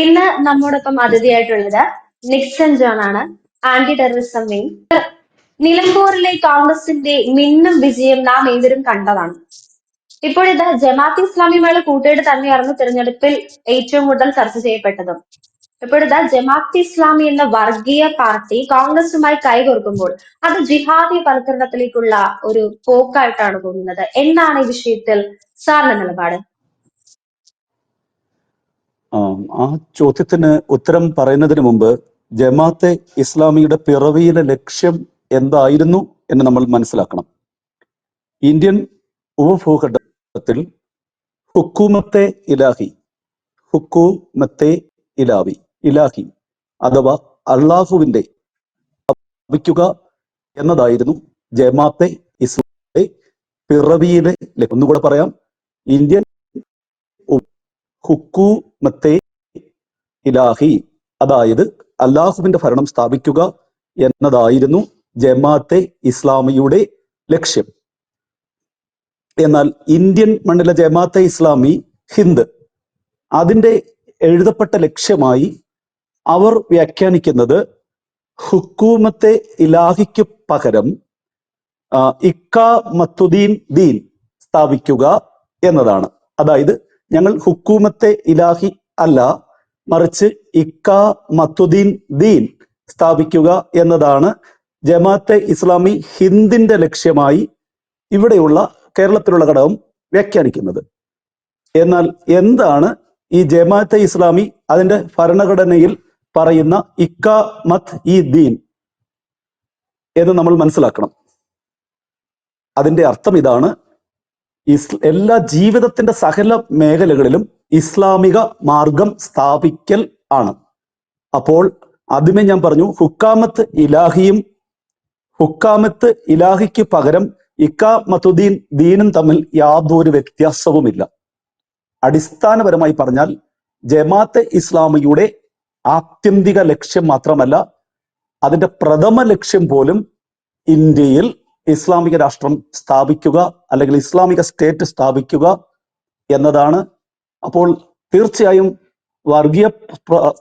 ഇന്ന് നമ്മോടൊപ്പം അതിഥിയായിട്ടുള്ളത് നിക്സൺ ജോൺ ആണ്. ആന്റി ടെററിസം വിങ് നിലമ്പൂരിലെ കോൺഗ്രസിന്റെ മിന്നും വിജയം നാം ഏവരും കണ്ടതാണ്. ഇപ്പോഴിത് ജമാഅത്ത് ഇസ്ലാമിയുമായുള്ള കൂട്ടുകെട്ട് തന്നെയായിരുന്നു തിരഞ്ഞെടുപ്പിൽ ഏറ്റവും കൂടുതൽ ചർച്ച ചെയ്യപ്പെട്ടതും. ഇപ്പോഴിത് ജമാഅത്ത് ഇസ്ലാമി എന്ന വർഗീയ പാർട്ടി കോൺഗ്രസുമായി കൈകോർക്കുമ്പോൾ അത് ജിഹാദി വൽക്കരണത്തിലേക്കുള്ള ഒരു പോക്കായിട്ടാണ് തോന്നുന്നത്. എന്താണ് ഈ വിഷയത്തിൽ സാറിന്റെ നിലപാട്? ആ ചോദ്യത്തിന് ഉത്തരം പറയുന്നതിന് മുമ്പ് ജമാഅത്തെ ഇസ്ലാമിയുടെ പിറവിയിലെ ലക്ഷ്യം എന്തായിരുന്നു എന്ന് നമ്മൾ മനസ്സിലാക്കണം. ഇന്ത്യൻ ഉപഭൂഖണ്ഡത്തിൽ ഹുക്കൂമത്തെ ഇലാഹി ഹുക്കൂമത്തെ ഇലാവി ഇലാഹി അഥവാ അള്ളാഹുവിന്റെ സ്ഥാപിക്കുക എന്നതായിരുന്നു ജമാഅത്തെ ഇസ്ലാമിന്റെ പിറവിയിലെ ഒന്നുകൂടെ പറയാം ഇന്ത്യൻ ഹുക്കൂമത്തെ ഇലാഹി. അതായത് അള്ളാഹുവിന്റെ ഭരണം സ്ഥാപിക്കുക എന്നതായിരുന്നു ജമാഅത്തെ ഇസ്ലാമിയുടെ ലക്ഷ്യം. എന്നാൽ ഇന്ത്യൻ മണ്ണിലെ ജമാഅത്തെ ഇസ്ലാമി ഹിന്ദ് അതിന്റെ എഴുതപ്പെട്ട ലക്ഷ്യമായി അവർ വ്യാഖ്യാനിക്കുന്നത് ഹുക്കൂമത്തെ ഇലാഹിക്ക് പകരം ഇക്കാമത്തുദ്ദീൻ ദീൻ സ്ഥാപിക്കുക എന്നതാണ്. അതായത് ഞങ്ങൾ ഹുക്കൂമത്തെ ഇലാഹി അല്ല മറിച്ച് ഇക്ക മത്തുദ്ദീൻ ദീൻ സ്ഥാപിക്കുക എന്നതാണ് ജമാഅത്തെ ഇസ്ലാമി ഹിന്ദിന്റെ ലക്ഷ്യമായി ഇവിടെയുള്ള കേരളത്തിലുള്ള ഘടകം വ്യാഖ്യാനിക്കുന്നത്. എന്നാൽ എന്താണ് ഈ ജമാഅത്തെ ഇസ്ലാമി അതിന്റെ ഭരണഘടനയിൽ പറയുന്ന ഇക്ക മത്ത് ഈ ദീൻ എന്ന് നമ്മൾ മനസ്സിലാക്കണം. അതിന്റെ അർത്ഥം ഇതാണ് ഇസ് എല്ലാ ജീവിതത്തിന്റെ സകല മേഖലകളിലും ഇസ്ലാമിക മാർഗം സ്ഥാപിക്കൽ ആണ്. അപ്പോൾ ആദ്യമേ ഞാൻ പറഞ്ഞു ഹുക്കാമത്ത് ഇലാഹിയും ഹുക്കാമത്ത് ഇലാഹിക്ക് പകരം ഇക്കാമത്തുദ്ദീൻ ദീനും തമ്മിൽ യാതൊരു വ്യത്യാസവുമില്ല. അടിസ്ഥാനപരമായി പറഞ്ഞാൽ ജമാഅത്തെ ഇസ്ലാമിയുടെ ആത്യന്തിക ലക്ഷ്യം മാത്രമല്ല അതിന്റെ പ്രഥമ ലക്ഷ്യം പോലും ഇന്ത്യയിൽ ഇസ്ലാമിക രാഷ്ട്രം സ്ഥാപിക്കുക അല്ലെങ്കിൽ ഇസ്ലാമിക സ്റ്റേറ്റ് സ്ഥാപിക്കുക എന്നതാണ്. അപ്പോൾ തീർച്ചയായും വർഗീയ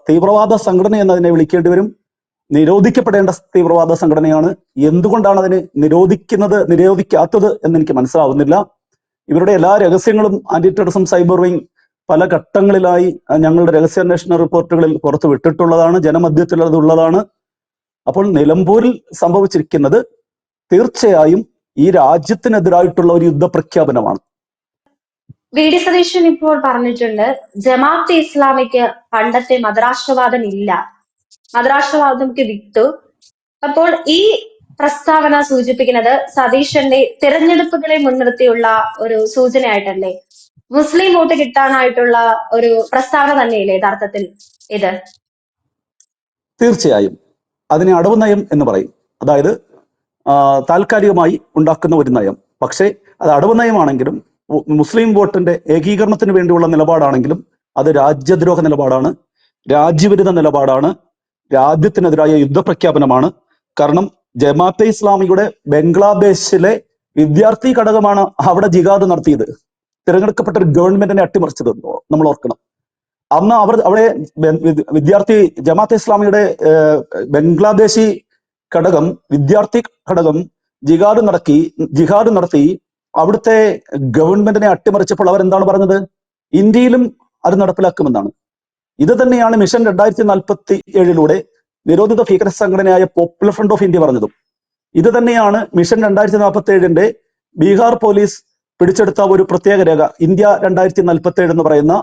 തീവ്രവാദ സംഘടന എന്നതിനെ വിളിക്കേണ്ടി വരും. നിരോധിക്കപ്പെടേണ്ട തീവ്രവാദ സംഘടനയാണ്. എന്തുകൊണ്ടാണ് അതിനെ നിരോധിക്കുന്നത് നിരോധിക്കാത്തത് എന്ന് എനിക്ക് മനസ്സിലാവുന്നില്ല. ഇവരുടെ എല്ലാ രഹസ്യങ്ങളും ആന്റി ടെററിസം സൈബർ വിങ് പല ഘട്ടങ്ങളിലായി ഞങ്ങളുടെ രഹസ്യാന്വേഷണ റിപ്പോർട്ടുകളിൽ പുറത്തു വിട്ടിട്ടുള്ളതാണ് ജനമധ്യത്തിൽ അതുള്ളതാണ് അപ്പോൾ നിലമ്പൂരിൽ സംഭവിച്ചിരിക്കുന്നത് തീർച്ചയായും ഈ രാജ്യത്തിനെതിരായിട്ടുള്ള ഒരു യുദ്ധപ്രഖ്യാപനമാണ്. വി ഡി സതീശൻ ഇപ്പോൾ പറഞ്ഞിട്ടുണ്ട് ജമാഅത്ത് ഇസ്ലാമിക്ക് പണ്ടത്തെ മതരാഷ്ട്രവാദം ഇല്ല. മതരാഷ്ട്രവാദംക്ക് വിട്ടു. അപ്പോൾ ഈ പ്രസ്താവന സൂചിപ്പിക്കുന്നത് സതീശന്റെ തിരഞ്ഞെടുപ്പുകളെ മുൻനിർത്തിയുള്ള ഒരു സൂചനയായിട്ടല്ലേ? മുസ്ലിം വോട്ട് കിട്ടാനായിട്ടുള്ള ഒരു പ്രസ്താവന തന്നെയല്ലേ യഥാർത്ഥത്തിൽ ഇത്? തീർച്ചയായും. അതിനെ അടവ് നയം എന്ന് പറയും. അതായത് താൽക്കാലികമായി ഉണ്ടാക്കുന്ന ഒരു നയം. പക്ഷേ അത് അടവ് നയമാണെങ്കിലും മുസ്ലിം വോട്ടിന്റെ ഏകീകരണത്തിന് വേണ്ടിയുള്ള നിലപാടാണെങ്കിലും അത് രാജ്യദ്രോഹ നിലപാടാണ് രാജ്യവിരുദ്ധ നിലപാടാണ് രാജ്യത്തിനെതിരായ യുദ്ധപ്രഖ്യാപനമാണ്. കാരണം ജമാഅത്തെ ഇസ്ലാമിയുടെ ബംഗ്ലാദേശിലെ വിദ്യാർത്ഥി ഘടകമാണ് അവിടെ ജിഹാദ് നടത്തിയത്. തിരഞ്ഞെടുക്കപ്പെട്ട ഒരു ഗവൺമെന്റിനെ അട്ടിമറിച്ചത് നമ്മൾ ഓർക്കണം. അന്ന് അവർ അവിടെ വിദ്യാർത്ഥി ജമാഅത്തെ ഇസ്ലാമിയുടെ ബംഗ്ലാദേശി ഘടകം വിദ്യാർത്ഥി ഘടകം ജിഹാദ് നടക്കി ജിഹാദ് നടത്തി അവിടുത്തെ ഗവൺമെന്റിനെ അട്ടിമറിച്ചപ്പോൾ അവർ എന്താണ് പറഞ്ഞത്? ഇന്ത്യയിലും അത് നടപ്പിലാക്കുമെന്നാണ്. ഇത് തന്നെയാണ് മിഷൻ രണ്ടായിരത്തി നാൽപ്പത്തി ഏഴിലൂടെ നിരോധിത ഭീകര സംഘടനയായ പോപ്പുലർ ഫ്രണ്ട് ഓഫ് ഇന്ത്യ പറഞ്ഞതും. ഇത് തന്നെയാണ് മിഷൻ രണ്ടായിരത്തി നാൽപ്പത്തി ഏഴിന്റെ ബീഹാർ പോലീസ് പിടിച്ചെടുത്ത ഒരു പ്രത്യേക രേഖ ഇന്ത്യ രണ്ടായിരത്തി നാൽപ്പത്തി ഏഴ് എന്ന് പറയുന്ന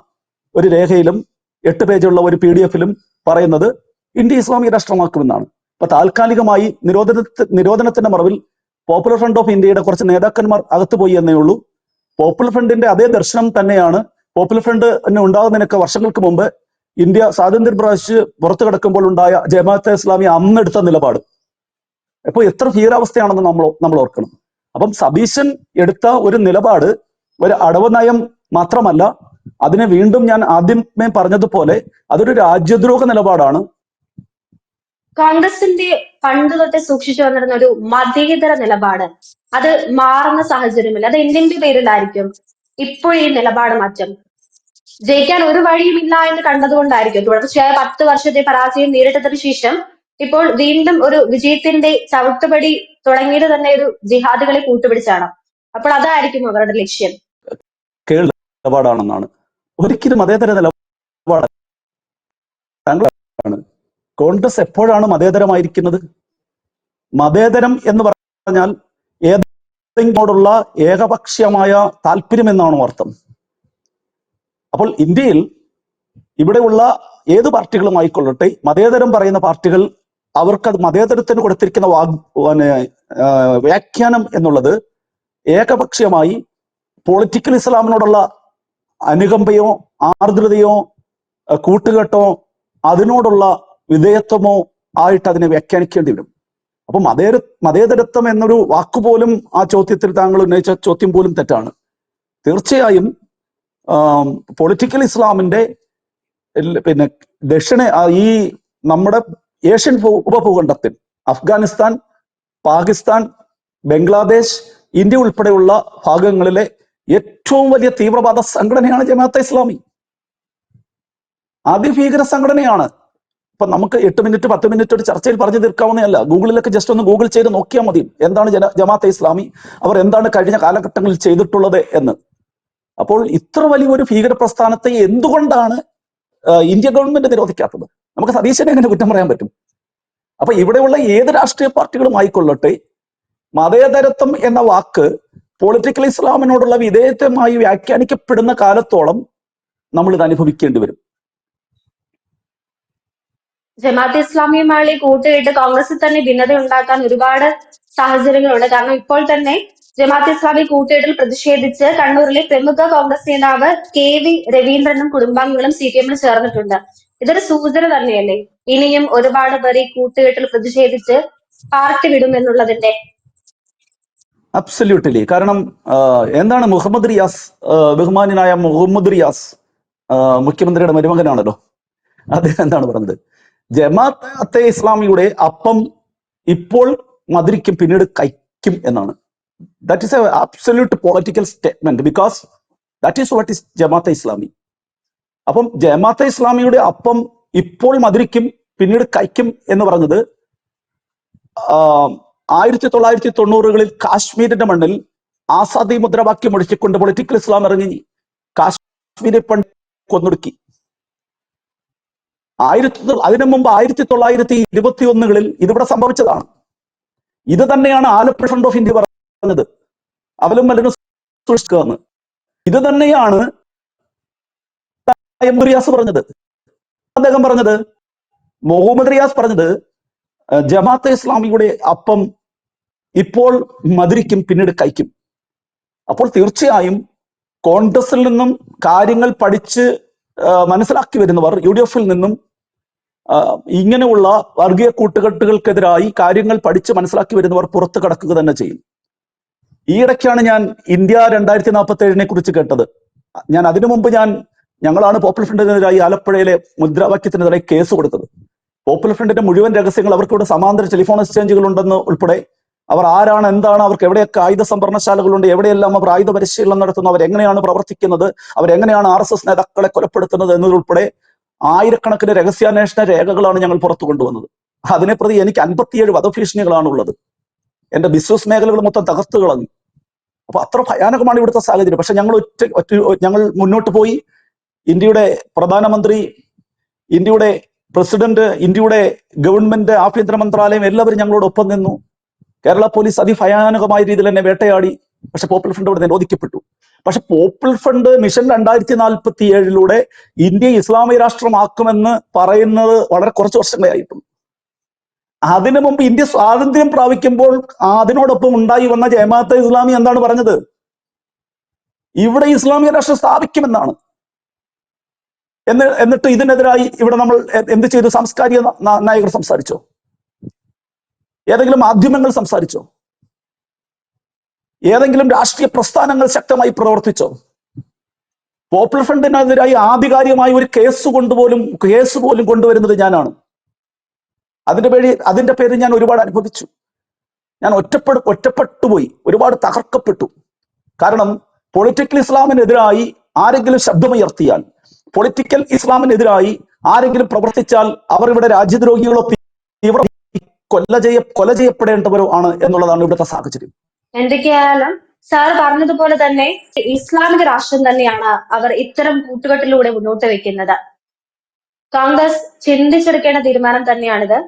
ഒരു രേഖയിലും എട്ട് പേജുള്ള ഒരു പി ഡി എഫിലും പറയുന്നത് ഇന്ത്യ ഇസ്ലാമിക രാഷ്ട്രമാക്കുമെന്നാണ്. അപ്പൊ താൽക്കാലികമായി നിരോധന നിരോധനത്തിന്റെ മറവിൽ പോപ്പുലർ ഫ്രണ്ട് ഓഫ് ഇന്ത്യയുടെ കുറച്ച് നേതാക്കന്മാർ അകത്തു പോയി എന്നേ ഉള്ളൂ. പോപ്പുലർ ഫ്രണ്ടിന്റെ അതേ ദർശനം തന്നെയാണ് പോപ്പുലർ ഫ്രണ്ട് ഉണ്ടാകുന്നതിനൊക്കെ വർഷങ്ങൾക്ക് മുമ്പ് ഇന്ത്യ സ്വാതന്ത്ര്യം പ്രാവശ്യ പുറത്തു കിടക്കുമ്പോൾ ഉണ്ടായ ജമാഅത്തെ ഇസ്ലാമി അന്നെടുത്ത നിലപാട്. അപ്പൊ എത്ര ഭീകരാവസ്ഥയാണെന്ന് നമ്മൾ നമ്മൾ ഓർക്കണം. അപ്പം സതീശൻ എടുത്ത ഒരു നിലപാട് ഒരു അടവ് നയം മാത്രമല്ല അതിനെ വീണ്ടും ഞാൻ ആദ്യമേ പറഞ്ഞതുപോലെ അതൊരു രാജ്യദ്രോഹ നിലപാടാണ്. കോൺഗ്രസിന്റെ പണ്ട് തൊട്ടേ സൂക്ഷിച്ചു വന്നിരുന്ന ഒരു മതേതര നിലപാട്. അത് മാറുന്ന സാഹചര്യമില്ല. അത് എന്തിന്റെ പേരിലായിരിക്കും ഇപ്പോൾ ഈ നിലപാട് മാറ്റം? ജയിക്കാൻ ഒരു വഴിയുമില്ല എന്ന് കണ്ടതുകൊണ്ടായിരിക്കും. തുടർച്ചയായ പത്ത് വർഷത്തെ പരാജയം നേരിട്ടതിനു ശേഷം ഇപ്പോൾ വീണ്ടും ഒരു വിജയത്തിന്റെ ചവിട്ടുപടി തുടങ്ങിയത് തന്നെ ഒരു ജിഹാദികളെ കൂട്ടുപിടിച്ചാണ്. അപ്പോൾ അതായിരിക്കും അവരുടെ ലക്ഷ്യം. നിലപാടാണെന്നാണ്. ഒരിക്കലും അതേതര നിലപാട് കോൺഗ്രസ് എപ്പോഴാണ് മതേതരമായിരിക്കുന്നത്? മതേതരം എന്ന് പറഞ്ഞാൽ ഏതെങ്കിലോടുള്ള ഏകപക്ഷീയമായ താല്പര്യം എന്നാണോ അർത്ഥം. അപ്പോൾ ഇന്ത്യയിൽ ഇവിടെയുള്ള ഏത് പാർട്ടികളും ആയിക്കൊള്ളട്ടെ മതേതരം പറയുന്ന പാർട്ടികൾ അവർക്ക് അത് മതേതരത്തിന് കൊടുത്തിരിക്കുന്ന വാഗ് വ്യാഖ്യാനം എന്നുള്ളത് ഏകപക്ഷീയമായി പൊളിറ്റിക്കൽ ഇസ്ലാമിനോടുള്ള അനുകമ്പയോ ആർദ്രതയോ കൂട്ടുകെട്ടോ അതിനോടുള്ള വിധേയത്വമോ ആയിട്ട് അതിനെ വ്യാഖ്യാനിക്കേണ്ടി വരും. അപ്പൊ മതേര മതേതരത്വം എന്നൊരു വാക്കുപോലും ആ ചോദ്യത്തിൽ താങ്കൾ ഉന്നയിച്ച ചോദ്യം പോലും തെറ്റാണ്. തീർച്ചയായും പൊളിറ്റിക്കൽ ഇസ്ലാമിന്റെ പിന്നെ ദക്ഷിണ ഈ നമ്മുടെ ഏഷ്യൻ ഉപഭൂഖണ്ഡത്തിൽ അഫ്ഗാനിസ്ഥാൻ പാകിസ്ഥാൻ ബംഗ്ലാദേശ് ഇന്ത്യ ഉൾപ്പെടെയുള്ള ഭാഗങ്ങളിലെ ഏറ്റവും വലിയ തീവ്രവാദ സംഘടനയാണ് ജമാഅത്തെ ഇസ്ലാമി. അതിഭീകര സംഘടനയാണ്. ഇപ്പൊ നമുക്ക് എട്ട് മിനിറ്റ് പത്ത് മിനിറ്റ് ഒരു ചർച്ചയിൽ പറഞ്ഞു തീർക്കാവുന്നതല്ല. ഗൂഗിളിലൊക്കെ ജസ്റ്റ് ഒന്ന് ഗൂഗിൾ ചെയ്ത് നോക്കിയാൽ മതി. എന്താണ് ജന ജമാഅത്തെ ഇസ്ലാമി? അവർ എന്താണ് കഴിഞ്ഞ കാലഘട്ടങ്ങളിൽ ചെയ്തിട്ടുള്ളത് എന്ന്. അപ്പോൾ ഇത്ര വലിയൊരു ഭീകര പ്രസ്ഥാനത്തെ എന്തുകൊണ്ടാണ് ഇന്ത്യ ഗവൺമെന്റ് നിരോധിക്കാത്തത്? നമുക്ക് സതീശനെ എങ്ങനെ കുറ്റം പറയാൻ പറ്റും? അപ്പൊ ഇവിടെയുള്ള ഏത് രാഷ്ട്രീയ പാർട്ടികളും ആയിക്കൊള്ളട്ടെ മതേതരത്വം എന്ന വാക്ക് പൊളിറ്റിക്കൽ ഇസ്ലാമിനോടുള്ള വിധേയത്വമായി വ്യാഖ്യാനിക്കപ്പെടുന്ന കാലത്തോളം നമ്മൾ ഇത് അനുഭവിക്കേണ്ടി വരും. ജമാഅത്തെ ഇസ്ലാമിയുമായി കൂട്ടുകെട്ട് കോൺഗ്രസിൽ തന്നെ ഭിന്നത ഉണ്ടാക്കാൻ ഒരുപാട് സാഹചര്യങ്ങളുണ്ട്. കാരണം ഇപ്പോൾ തന്നെ ജമാഅത്തെ ഇസ്ലാമി കൂട്ടുകെട്ടിൽ പ്രതിഷേധിച്ച് കണ്ണൂരിലെ പ്രമുഖ കോൺഗ്രസ് നേതാവ് കെ വി രവീന്ദ്രനും കുടുംബാംഗങ്ങളും സി പി എമ്മിൽ ചേർന്നിട്ടുണ്ട്. ഇതൊരു സൂചന തന്നെയല്ലേ? ഇനിയും ഒരുപാട് പേർ ഈ കൂട്ടുകെട്ടിൽ പ്രതിഷേധിച്ച് പാർട്ടി വിടും എന്നുള്ളതിന്റെ അബ്സല്യൂട്ടിലി കാരണം എന്താണ് മുഹമ്മദ് റിയാസ് ബഹുമാനായ മുഹമ്മദ് റിയാസ് മുഖ്യമന്ത്രിയുടെ മരുമകനാണല്ലോ. അദ്ദേഹം എന്താണ് പറഞ്ഞത്? ജമാഅത്തെ ഇസ്ലാമിയുടെ അപ്പം ഇപ്പോൾ മധുരിക്കും പിന്നീട് കൈക്കും എന്നാണ്. That is a absolute political statement because that is what is Jamaat-e Islami. അപ്പം ജമാഅത്തെ ഇസ്ലാമിയുടെ അപ്പം ഇപ്പോൾ മധുരിക്കും പിന്നീട് കൈക്കും എന്ന് പറഞ്ഞത് ആയിരത്തി തൊള്ളായിരത്തി തൊണ്ണൂറുകളിൽ കാശ്മീരിന്റെ മണ്ണിൽ ആസാദി മുദ്രാവാക്യം ഒഴിച്ചിക്കൊണ്ട് പൊളിറ്റിക്കൽ ഇസ്ലാം ഇറങ്ങി. കാശ്മീരെ പണ്ട് കൊന്നൊടുക്കി. ആയിരത്തി അതിനു മുമ്പ് ആയിരത്തി തൊള്ളായിരത്തി ഇരുപത്തി ഒന്നുകളിൽ ഇതിവിടെ സംഭവിച്ചതാണ്. ഇത് തന്നെയാണ് ആലപ്പുഴ ഫ്രണ്ട് ഓഫ് ഇന്ത്യ പറഞ്ഞത്. അവലും മലനും സൂക്ഷിക്കുക എന്ന്. ഇത് തന്നെയാണ് റിയാസ് പറഞ്ഞത്. അദ്ദേഹം പറഞ്ഞത് മുഹമ്മദ് റിയാസ് പറഞ്ഞത് ജമാഅത്തെ ഇസ്ലാമിയുടെ അപ്പം ഇപ്പോൾ മധുരിക്കും പിന്നീട് കഴിക്കും. അപ്പോൾ തീർച്ചയായും കോൺഗ്രസിൽ നിന്നും കാര്യങ്ങൾ പഠിച്ച് മനസ്സിലാക്കി വരുന്നവർ യു ഡി എഫിൽ നിന്നും ഇങ്ങനെയുള്ള വർഗീയ കൂട്ടുകെട്ടുകൾക്കെതിരായി കാര്യങ്ങൾ പഠിച്ച് മനസ്സിലാക്കി വരുന്നവർ പുറത്തു കടക്കുക തന്നെ ചെയ്യും. ഈയിടയ്ക്കാണ് ഞാൻ ഇന്ത്യ രണ്ടായിരത്തി നാൽപ്പത്തി ഏഴിനെ കുറിച്ച് കേട്ടത്. ഞാൻ അതിനു മുമ്പ് ഞാൻ ഞങ്ങളാണ് പോപ്പുലർ ഫ്രണ്ടിനെതിരായി ആലപ്പുഴയിലെ മുദ്രാവാക്യത്തിനെതിരെ കേസ് കൊടുത്തത്. പോപ്പുലർ ഫ്രണ്ടിന്റെ മുഴുവൻ രഹസ്യങ്ങൾ അവർക്കിവിടെ സമാന്തര ടെലിഫോൺ എക്സ്ചേഞ്ചുകൾ ഉണ്ടെന്ന് ഉൾപ്പെടെ അവർ ആരാണ് എന്താണ് അവർക്ക് എവിടെയൊക്കെ ആയുധ സംഭരണശാലകളുണ്ട് എവിടെയെല്ലാം അവർ ആയുധ പരിശീലനം നടത്തുന്നു അവരെങ്ങനെയാണ് പ്രവർത്തിക്കുന്നത് അവരെങ്ങനെയാണ് ആർ എസ് എസ് നേതാക്കളെ കൊലപ്പെടുത്തുന്നത് എന്നതുൾപ്പെടെ ആയിരക്കണക്കിന് രഹസ്യാന്വേഷണ രേഖകളാണ് ഞങ്ങൾ പുറത്തു കൊണ്ടുവന്നത്. അതിനെ പ്രതി എനിക്ക് അൻപത്തിയേഴ് വധഭീഷണികളാണ് ഉള്ളത് എന്റെ ബിസിനസ് മേഖലകൾ മൊത്തം തകർത്തു കളഞ്ഞു. അപ്പൊ അത്ര ഭയാനകമാണ് ഇവിടുത്തെ സാഹചര്യം. പക്ഷെ ഞങ്ങൾ ഒറ്റ ഒറ്റ ഞങ്ങൾ മുന്നോട്ട് പോയി. ഇന്ത്യയുടെ പ്രധാനമന്ത്രി ഇന്ത്യയുടെ പ്രസിഡന്റ് ഇന്ത്യയുടെ ഗവൺമെന്റ് ആഭ്യന്തര മന്ത്രാലയം എല്ലാവരും ഞങ്ങളോടൊപ്പം നിന്നു. കേരള പോലീസ് അതിഭയാനകമായ രീതിയിൽ എന്നെ വേട്ടയാടി. പക്ഷെ പോപ്പുലർ ഫ്രണ്ട് അവിടെ നിരോധിക്കപ്പെട്ടു. പക്ഷെ പോപ്പുലർ ഫ്രണ്ട് മിഷൻ രണ്ടായിരത്തി നാൽപ്പത്തി ഏഴിലൂടെ ഇന്ത്യ ഇസ്ലാമിക രാഷ്ട്രമാക്കുമെന്ന് പറയുന്നത് വളരെ കുറച്ച് വർഷങ്ങളെ ആയിട്ടുണ്ട് അതിനു മുമ്പ് ഇന്ത്യ സ്വാതന്ത്ര്യം പ്രാപിക്കുമ്പോൾ അതിനോടൊപ്പം ഉണ്ടായി വന്ന ജമാഅത്തെ ഇസ്ലാമി എന്താണ് പറഞ്ഞത്? ഇവിടെ ഇസ്ലാമിക രാഷ്ട്രം സ്ഥാപിക്കുമെന്നാണ്. എന്ന് എന്നിട്ട് ഇതിനെതിരായി ഇവിടെ നമ്മൾ എന്ത് ചെയ്തു? സാംസ്കാരിക നായകർ സംസാരിച്ചോ. ഏതെങ്കിലും മാധ്യമങ്ങൾ സംസാരിച്ചോ. ഏതെങ്കിലും രാഷ്ട്രീയ പ്രസ്ഥാനങ്ങൾ ശക്തമായി പ്രവർത്തിച്ചോ? പോപ്പുലർ ഫ്രണ്ടിനെതിരായി ആധികാരികമായി ഒരു കേസ് കൊണ്ടുപോലും കേസ് പോലും കൊണ്ടുവരുന്നത് ഞാനാണ്. അതിന്റെ പേര് അതിന്റെ പേര് ഞാൻ ഒരുപാട് അനുഭവിച്ചു. ഞാൻ ഒറ്റപ്പെട ഒറ്റപ്പെട്ടു പോയി ഒരുപാട് തകർക്കപ്പെട്ടു. കാരണം പൊളിറ്റിക്കൽ ഇസ്ലാമിനെതിരായി ആരെങ്കിലും ശബ്ദമുയർത്തിയാൽ പൊളിറ്റിക്കൽ ഇസ്ലാമിനെതിരായി ആരെങ്കിലും പ്രവർത്തിച്ചാൽ അവർ ഇവിടെ രാജ്യദ്രോഹികളോ തീവ്ര കൊല്ല ചെയ്യ കൊല ചെയ്യപ്പെടേണ്ടവരോ ആണ് എന്നുള്ളതാണ് ഇവിടുത്തെ സാഹചര്യം. എന്തൊക്കെയായാലും സാർ പറഞ്ഞതുപോലെ തന്നെ ഇസ്ലാമിക രാഷ്ട്രം തന്നെയാണ് അവർ ഇത്തരം കൂട്ടുകെട്ടിലൂടെ മുന്നോട്ട് വെക്കുന്നത്. കോൺഗ്രസ് ചിന്തിച്ചെടുക്കേണ്ട തീരുമാനം തന്നെയാണിത്.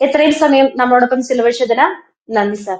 ഇത്രയും സമയം നമ്മളോടൊപ്പം ചിലവഴിച്ചതിന് നന്ദി സാർ